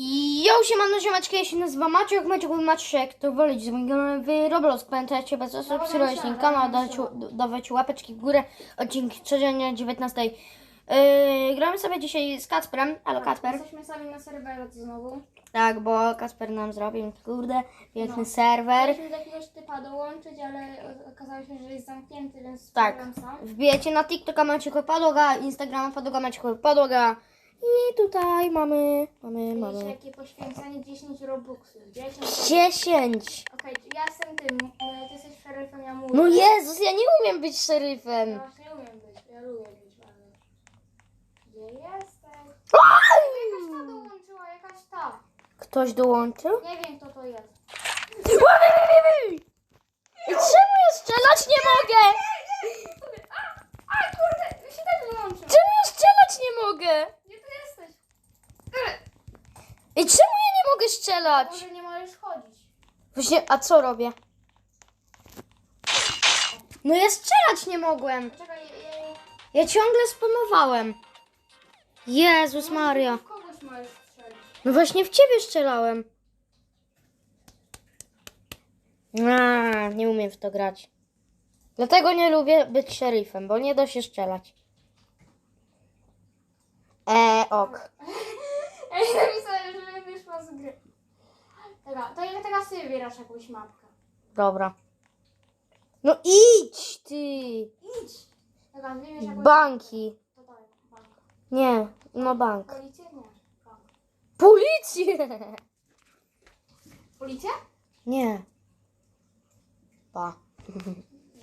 Jo, siemano, ziomeczki, ja się nazywam Maciek, Maciek Maciek, to wolić z moim w Roblox, pamiętajcie, bez zasubskrybować ten kanał, dawać, dawać łapeczki w górę, odcinek codziennie 19. Yy, gramy sobie dzisiaj z Kacperem, alo tak, Kacper. Jesteśmy sami na serwerze znowu. Tak, bo Kacper nam zrobił, kurde, piękny No. serwer. Chcieliśmy do jakiegoś typa dołączyć, ale okazało się, że jest zamknięty, więc Tak. spróbowałem sam. Wbijecie na TikToka Maciek Podłoga, Instagrama Podłoga Maciek Podłoga, i tutaj mamy, mamy, Mamy. mamy. jakie poświęcenie 10 robuxów. 10. 10! Okej, ja jestem tym, e, ty jesteś szeryfem, ja mówię. No Jezus, ja nie umiem być szeryfem. Ja nie umiem być, ja lubię być ładny. Gdzie jesteś? Jakaś ta dołączyła, jakaś ta. Ktoś dołączył? Nie wiem kto to jest. I Czemu ja strzelać nie mogę? A, a kurde, się też wyłączył. Czemu ja strzelać nie mogę? I czemu ja nie mogę strzelać? Może nie możesz chodzić. Właśnie, a co robię? No ja strzelać nie mogłem. Czekaj, ja... Ja ciągle spamowałem. Jezus no, Maria. Kogoś możesz. No właśnie w ciebie strzelałem. A, nie umiem w to grać. Dlatego nie lubię być szeryfem, bo nie da się strzelać. E, ok. Dobra, to ile teraz ty wybierasz jakąś mapkę? Dobra. No idź ty! Idź! Dobra, jakąś... Banki. To daj, bank. Nie, no bank. Policję? Nie, bank. Policję! Policję? Nie. Pa.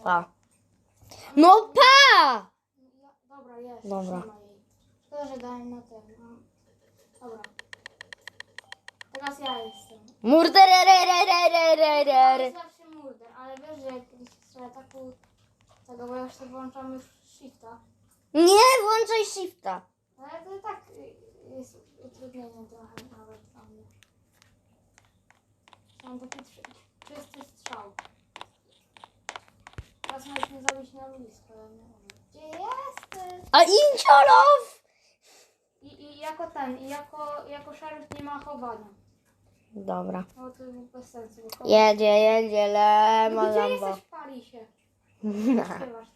Pa. No pa! Dobra, jest. Dobra. Że dałem na ten. No. Dobra. Teraz ja jestem. Murder, re, re, re, re, re, re, To jest zawsze murder, ale wiesz, że jak kiedyś sobie taką... Tego, bo ja jeszcze włączam już shifta. Nie, włączaj shifta. Ale to i tak jest utrudnieniem trochę nawet dla mnie. Mam taki trzy- czysty strzał. Teraz możesz mnie zabić na blisko, ja nie umiem. Gdzie jesteś? A inciolow! I, I jako ten, i jako, jako szeryf nie ma chowania. Dobra. O, Jedzie, jedzie, lema no Gdzie lambo. jesteś? Pali się. Śpiewasz.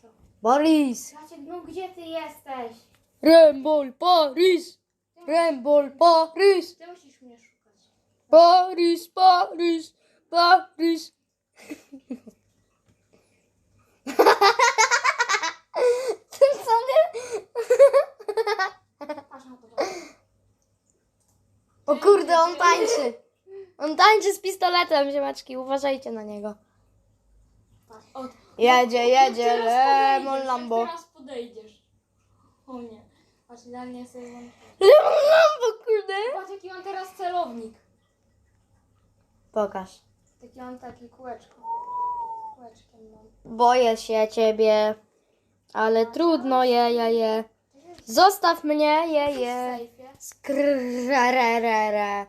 Boris! No gdzie ty jesteś? Rembol Paris! Rembol Paris! Ty musisz mnie szukać. Paris, Paris, Paris! Ten sobie... Patrz to. O kurde, on tańczy! On tańczy z pistoletem, ziemaczki, uważajcie na niego. Jedzie, no, jedzie, Teraz lemon lambo. Teraz podejdziesz. O nie. Patrz, idealnie sobie włączę. Lemon lambo, kurde. Patrz, jaki mam teraz celownik. Pokaż. Taki mam taki kółeczko. Kółeczkiem mam. Boję się ciebie, ale trudno, je, je, je. Zostaw mnie, je, W je. sejfie. Skrrrararara.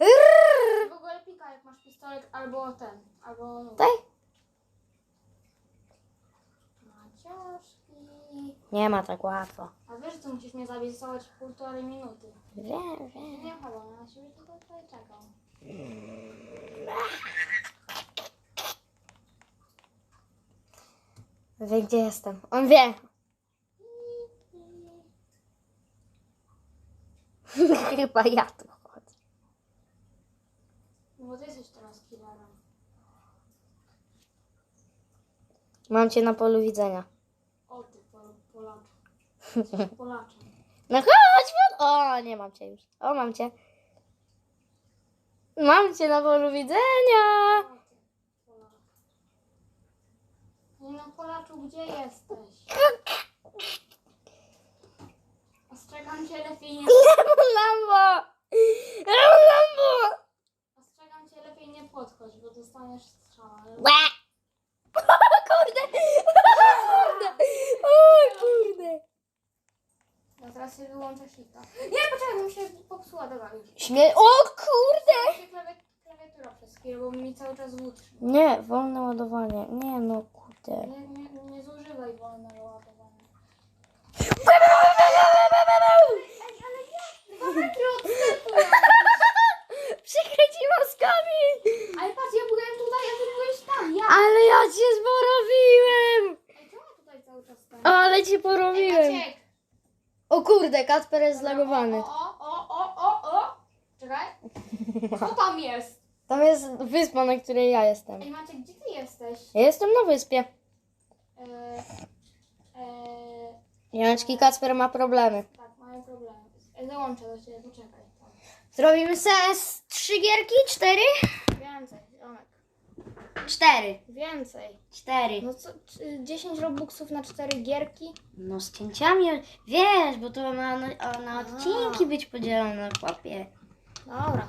W ogóle pika, jak masz pistolet albo ten, albo... Tutaj? Maciaszki. Nie ma tak łatwo. A wiesz, że musisz mnie zabić całość półtorej minuty. Wiem, wiem. Nie chowam, ja na siebie tylko tutaj czekam. Wie gdzie jestem. On wie. Chyba ja tu bo ty jesteś teraz killerem. Mam cię na polu widzenia. O ty pol- Polaczu. Jesteś Polaczem. No chodź, pod... O, nie mam cię już. O, mam cię. Mam cię na polu widzenia. O ty Polaczu. Nie no Polaczu, gdzie jesteś? O kurde! Klawiatura przez chwilę, bo mi cały czas włóczy. Nie, wolne ładowanie. Nie no, kurde. Nie, zużywaj wolnego ładowania. Przekręciła skami! Ale patrz, ja byłem tutaj, a ty byłeś tam. Ja. Ale ja cię zborowiłem! Ale cię porobiłem. O kurde, Kasper jest zlagowany. O, o, Co tam jest? Tam jest wyspa, na której ja jestem. Ej, Maciek, gdzie ty jesteś? Ja jestem na wyspie. E, e, Janeczki Kacper ma problemy. tak, mają problemy. E, Dołączę do ciebie, poczekaj. Zrobimy ses trzy gierki? Cztery? Więcej, Tomek. Cztery. Więcej. Cztery. No co, czy 10 robuxów na 4 gierki? No z cięciami, wiesz, bo to ma na, na odcinki być podzielone, chłopie. Dobra.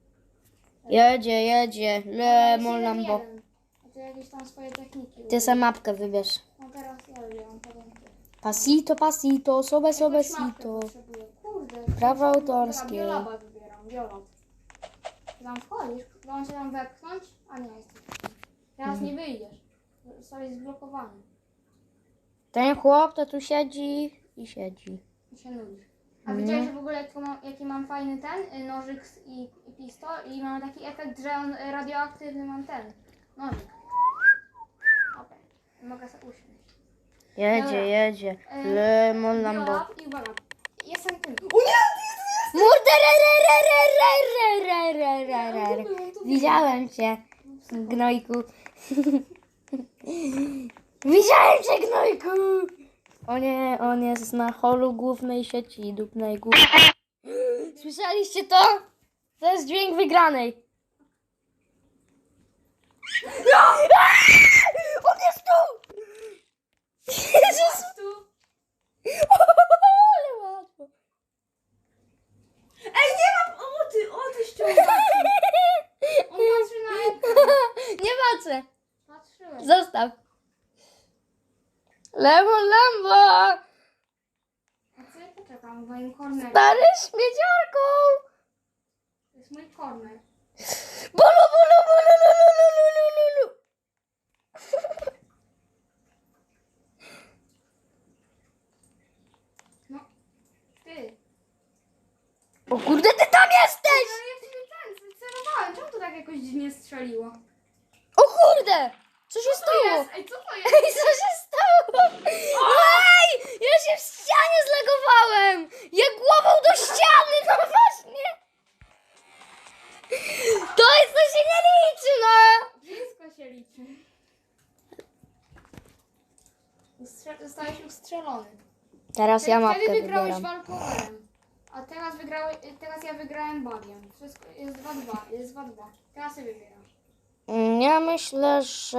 Jedzie, jedzie, lemon jest lambo. jeden. A ty jakieś tam swoje techniki. Ty sobie mapkę wybierz. No teraz ja potem ty. Pasito, pasito, sobe, sobesito. potrzebuję. Kurde. Prawo Dobra, autorskie. Biolaba wybieram, biolot. Ty tam wchodzisz? Mam cię tam wepchnąć? A nie, jesteś. Teraz Mhm. nie wyjdziesz. Zostałeś zblokowany. Ten chłop to tu siedzi i siedzi. I się nudzisz. A widziałeś w ogóle jaki mam, jaki mam fajny ten y, nożyk i, i pistol i mam taki efekt, że on y, radioaktywny mam ten nożyk. Okej, mogę sobie usiąść. Jedzie, Dobra. jedzie. Ym, Lemon Lambo. Biorę I uwaga, jestem tym. O Widziałem cię, gnojku. Widziałem cię, gnojku! O nie, on jest na holu głównej sieci dupnej góry. Słyszeliście to? To jest dźwięk wygranej. No! On jest tu! Jezus! Tu. Ale łatwo. Ej, nie mam! O ty, o ty ściągasz! On patrzy na ekran. Nie patrzę. Patrzyłem. Zostaw. Lemon Lambo! A co ja poczekam w moim Stary śmieciarką! To jest mój korner. Bulu, bulu, bulu, lu, lu, lu, lu, lu, lu. No. Ty. O kurde, ty tam jesteś! Ale ja ciebie ten, celowałem. Czemu to tak jakoś dziwnie strzeliło? O kurde! Co się Co to stało? jest? Ej, co to jest? Ej, co się stało? Ej, ja się w ścianie zlegowałem! Ja głową do ściany, no właśnie! To jest, to się nie liczy, no! Wszystko się liczy. Ustrze- Zostałeś ustrzelony. Teraz ja Wtedy mapkę wygrałeś wybieram. walkowerem. A teraz wygrałeś, teraz ja wygrałem bagiem. Wszystko jest 2-2, jest 2-2. Teraz ty wybierasz. Mm, Ja myślę, że...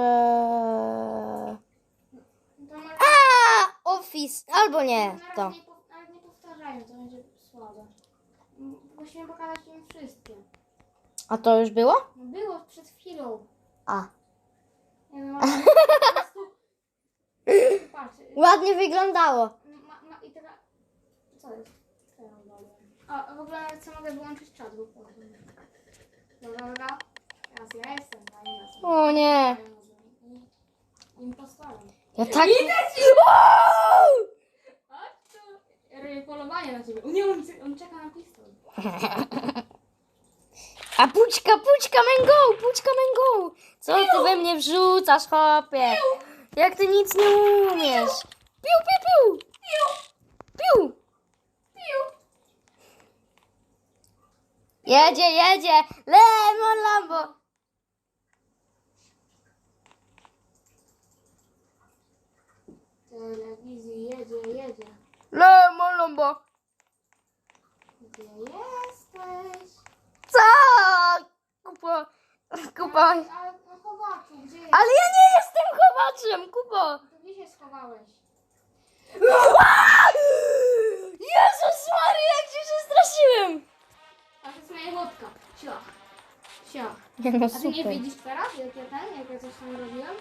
To A, Office, albo nie, to. razie nie, pow- nawet nie powtarzajmy, to będzie słabe. M- Musimy pokazać im wszystkie. A to już było? No było przed chwilą. A. Nie no, po prostu... Patrz, Ładnie wyglądało. ma, ma, i teraz... Co jest? Co ja robię? A, w ogóle co mogę wyłączyć czat, bo powiem. Dobra, dobra. Teraz ja jestem, a nie jestem. O nie. Impostorem. Ja tak... Idę ci! Wow! Robię polowanie na ciebie. Nie, on, on czeka na pistol. A pućka, pućka, mango, pućka, mango. Co ty we mnie wrzucasz, chłopie? Jak ty nic nie umiesz. Piu, piu, piu. Piu. Piu. Jedzie, jedzie. Lemon Lambo. Telewizji jedzie, jedzie. Lemon Lambo. Gdzie jesteś? Co? Kupo. Kupo. Ale, ale no chowaczu, gdzie jesteś? Ale ja nie jestem chowaczem, Kupo. To Gdzie się schowałeś? Jezus Maria, jak się przestraszyłem. A to jest moja wódka. Siach. Siach. Nie no, A ty nie widzisz teraz, jak ja ten, jak ja coś tam robiłem?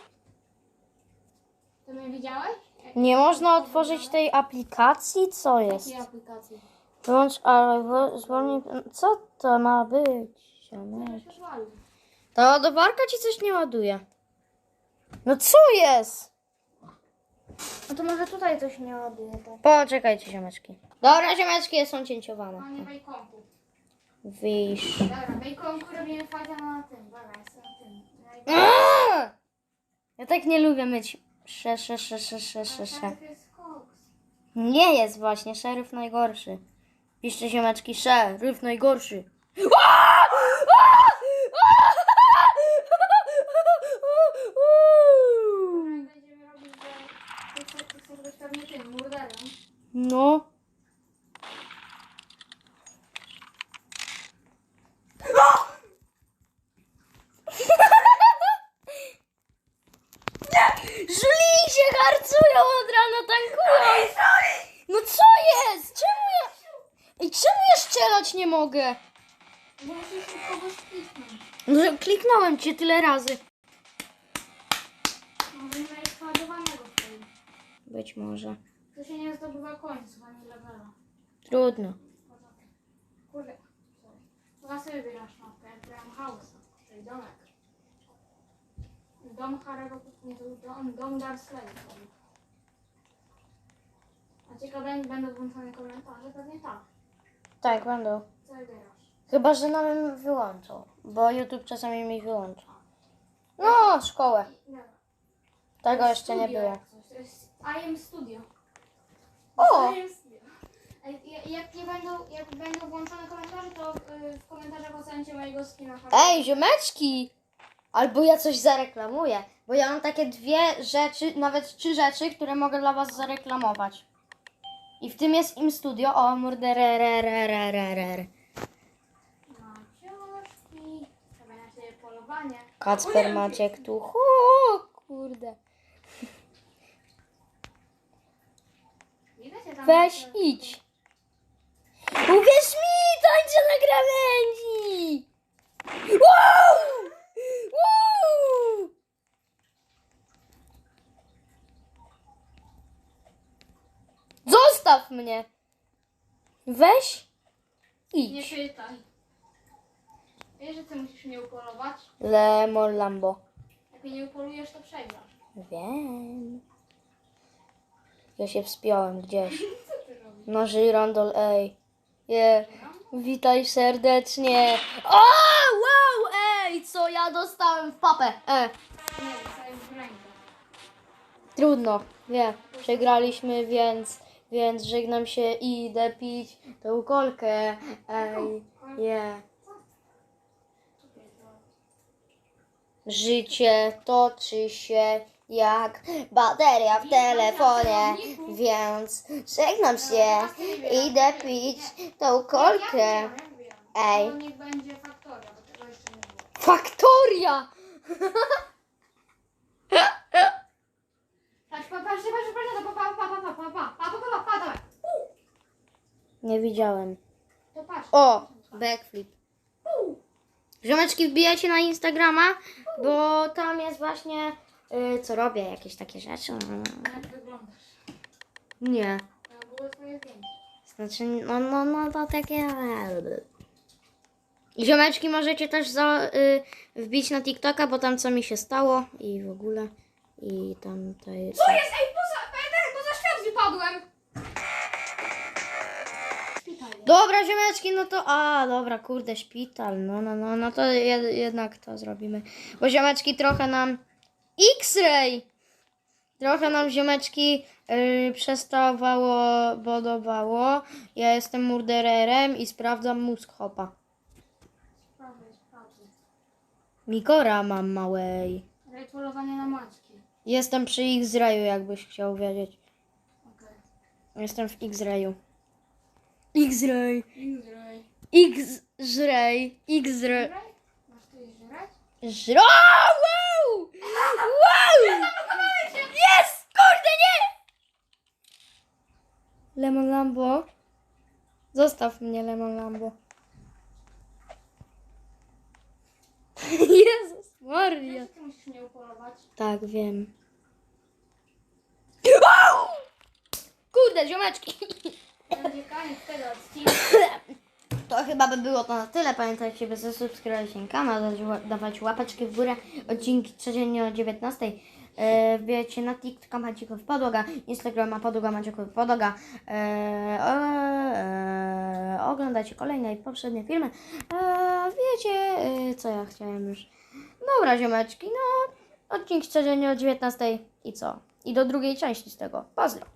To mnie widziałeś? Nie można otworzyć tej aplikacji? Co jest? Jakiej aplikacji? Wyłącz, ale wo- zwolnij. Co to ma być? Ta ładowarka ci coś nie ładuje. No co jest? No to może tutaj coś nie ładuje, tak? Poczekajcie, ziomeczki. Dobra, ziomeczki są cięciowane. A nie bejkonku. Wisz. Dobra, bejkonku robimy fajnie na tym. Dobra, jestem na tym. Ja tak nie lubię myć. Sze, sze, sze, sze, sze, sze, sze. Nie jest właśnie, szeryf najgorszy. Piszcie ziomeczki, szeryf najgorszy. Będziemy robić, że ty chcesz- ty chcesz być pewnie tym, murderem. No. Żuli się harcują od rana, tankują. No co jest? Czemu ja... Ej, czemu ja strzelać nie mogę? Bo musisz kogoś kliknąć. No, że kliknąłem cię tyle razy. Może nie miałeś ładowanego wtedy. Być może. To się nie zdobywa końców, ani levela. Trudno. Kurde. Chyba sobie wybierasz mapkę, jak grałem House'a, czyli domek. Dom Harry'ego, nie to dom, dom sorry. A ciekawe, będą włączone komentarze? Pewnie tak. Tak, będą. Chyba, że nam wyłączą, bo YouTube czasami mi wyłącza. No, szkołę. Tego jeszcze nie było. To jest I am Studio. O! I am Studio. Jak- Jak, nie będą, jak będą włączone komentarze, to y, w komentarzach ocencie mojego skina. Ej, ziomeczki! Albo ja coś zareklamuję, bo ja mam takie dwie rzeczy, nawet trzy rzeczy, które mogę dla was zareklamować. I w tym jest im studio. O, murderererererer. Maciuszki. Trzeba na siebie polowanie. Kacper Maciek tu. O, kurde. Widać, ja tam Weź, na- idź. Uwierz mi, tańczę na krawędzi! Wow! Wow! Zostaw mnie! Weź, Nie idź. pytaj. Wiesz, że ty musisz mnie upolować? Lemon Lambo. Jak mnie nie upolujesz, to przegrasz. Wiem. Ja się wspiąłem gdzieś. Co ty robisz? No, żyrandol, ej. Je. Witaj serdecznie. O, wow, ej, co ja dostałem w papę. E, Nie, dostajesz w rękę. trudno, wiem. Przegraliśmy, więc, więc żegnam się i idę pić tą kolkę. Ej, je. Życie toczy się jak bateria w telefonie, więc żegnam się, idę pić tą kolkę. Ej. Faktoria, nie! Patrz, patrz, patrz, patrz, patrz, widziałem. To patrz. O, backflip. Ziomeczki wbijajcie na Instagrama, bo tam jest właśnie y, co robię, jakieś takie rzeczy. Jak wyglądasz? Nie. To było twoje zdjęcie. Znaczy, no, no, no to takie... Ziomeczki możecie też za, y, wbić na TikToka, bo tam co mi się stało i w ogóle. I tam to jest... Co jest? Ej, poza, poza świat wypadłem. Dobra, ziomeczki, no to. A, dobra, kurde, szpital. No, no, no, no to jed, jednak to zrobimy. Bo ziomeczki trochę nam. X-ray! Trochę nam ziomeczki yy, przestawało, podobało. Ja jestem murdererem i sprawdzam mózg hopa. Mikora mam małej. Rejtolowanie na maczki. Jestem przy X-rayu, jakbyś chciał wiedzieć. Okej. Jestem w X-rayu. X-ray. Izrael. X-ray. X-ray. Masz tu żreć? Żro! Wow! Wow! Jest! Kurde, nie! Lemon Lambo. Zostaw mnie, Lemon Lambo. Jezus Maria. Ty musisz mnie upolować? Tak, wiem. Au! kurde, ziomeczki. Będzie koniec tego odcinka. To chyba by było to na tyle. Pamiętajcie, by zasubskrybować ten kanał, dawać łapeczki w górę. Odcinki codziennie o 19. E, wbijajcie na TikToka Macików Podłoga, Instagrama Podłoga Macików Podłoga. E, e, e, oglądajcie kolejne i poprzednie filmy. E, wiecie, e, co ja chciałem już. Dobra, ziomeczki, no. Odcinki codziennie o 19. I co? I do drugiej części z tego. Pozdro.